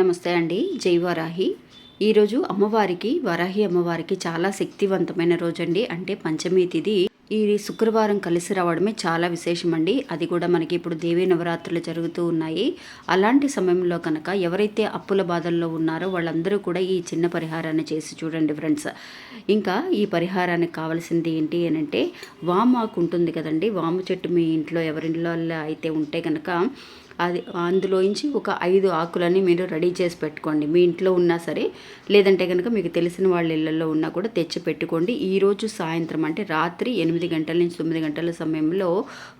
నమస్తే అండి. జై వరాహి. ఈరోజు అమ్మవారికి వరాహి అమ్మవారికి చాలా శక్తివంతమైన రోజు అండి అంటే పంచమి తిథి ఈ శుక్రవారం కలిసి రావడమే చాలా విశేషం అండి అది కూడా మనకి ఇప్పుడు దేవీ నవరాత్రులు జరుగుతూ ఉన్నాయి. అలాంటి సమయంలో కనుక ఎవరైతే అప్పుల బాధల్లో ఉన్నారో వాళ్ళందరూ కూడా ఈ చిన్న పరిహారాన్ని చేసి చూడండి ఫ్రెండ్స్. ఇంకా ఈ పరిహారానికి కావాల్సింది ఏంటి అని అంటే వామాకు ఉంటుంది కదండి. వాము చెట్టు మీ ఇంట్లో ఎవరింట్లో అయితే ఉంటే కనుక అది అందులోంచి ఒక ఐదు ఆకులని మీరు రెడీ చేసి పెట్టుకోండి. మీ ఇంట్లో ఉన్నా సరే లేదంటే కనుక మీకు తెలిసిన వాళ్ళ ఇళ్ళల్లో ఉన్నా కూడా తెచ్చి పెట్టుకోండి. ఈరోజు సాయంత్రం అంటే రాత్రి ఎనిమిది గంటల నుంచి తొమ్మిది గంటల సమయంలో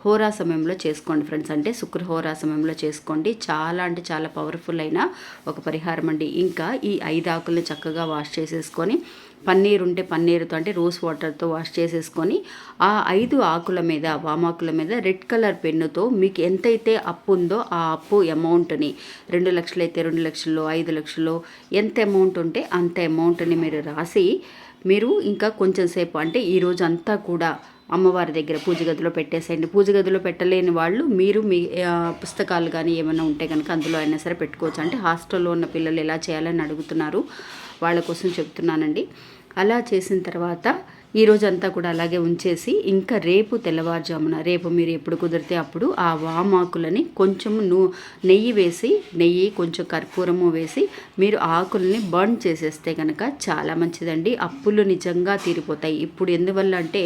హోరా సమయంలో చేసుకోండి ఫ్రెండ్స్. అంటే శుక్ర హోరా సమయంలో చేసుకోండి. చాలా అంటే చాలా పవర్ఫుల్ అయిన ఒక పరిహారం అండి. ఇంకా ఈ ఐదు ఆకుల్ని చక్కగా వాష్ చేసేసుకొని పన్నీర్ ఉంటే పన్నీరుతో అంటే రోజ్ వాటర్తో వాష్ చేసేసుకొని ఆ ఐదు ఆకుల మీద వామాకుల మీద రెడ్ కలర్ పెన్నుతో మీకు ఎంతైతే అప్పు ఉందో ఆ అప్పు అమౌంట్ని రెండు లక్షలు అయితే రెండు లక్షలు ఐదు లక్షలు ఎంత అమౌంట్ ఉంటే అంత అమౌంట్ని మీరు రాసి మీరు ఇంకా కొంచెం సేపు అంటే ఈరోజు అంతా కూడా అమ్మవారి దగ్గర పూజ గదిలో పెట్టేసేయండి. పూజ గదిలో పెట్టలేని వాళ్ళు మీరు మీ పుస్తకాలు కానీ ఏమైనా ఉంటే కనుక అందులో అయినా సరే పెట్టుకోవచ్చు. అంటే హాస్టల్లో ఉన్న పిల్లలు ఎలా చేయాలని అడుగుతున్నారు వాళ్ళ కోసం చెప్తున్నానండి. అలా చేసిన తర్వాత ఈ రోజంతా కూడా అలాగే ఉంచేసి ఇంకా రేపు తెల్లవారుజామున రేపు మీరు ఎప్పుడు కుదిరితే అప్పుడు ఆ వామాకులని కొంచెం నూ నెయ్యి వేసి నెయ్యి కొంచెం కర్పూరము వేసి మీరు ఆకుల్ని బర్న్ చేసేస్తే కనుక చాలా మంచిదండి. అప్పులు నిజంగా తీరిపోతాయి. ఇప్పుడు ఎందువల్ల అంటే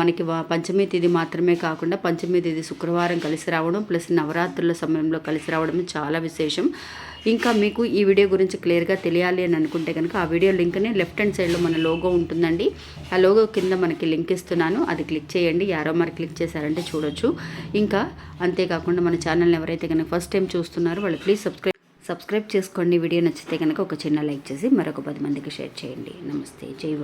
మనకి పంచమి తిథి మాత్రమే కాకుండా పంచమి తిథి శుక్రవారం కలిసి రావడం ప్లస్ నవరాత్రుల సమయంలో కలిసి రావడం చాలా విశేషం. ఇంకా మీకు ఈ వీడియో గురించి క్లియర్గా తెలియాలి అని అనుకుంటే కనుక ఆ వీడియో లింక్ని లెఫ్ట్ హ్యాండ్ సైడ్లో మన లోగో ఉంటుందండి. ఆ లోగో కింద మనకి లింక్ ఇస్తున్నాను. అది క్లిక్ చేయండి. యారో మరి క్లిక్ చేశారంటే చూడొచ్చు. ఇంకా అంతేకాకుండా మన ఛానల్ని ఎవరైతే కనుక ఫస్ట్ టైం చూస్తున్నారో వాళ్ళు ప్లీజ్ సబ్స్క్రైబ్ సబ్స్క్రైబ్ చేసుకోండి. వీడియో నచ్చితే కనుక ఒక చిన్న లైక్ చేసి మరొక పది మందికి షేర్ చేయండి. నమస్తే. జై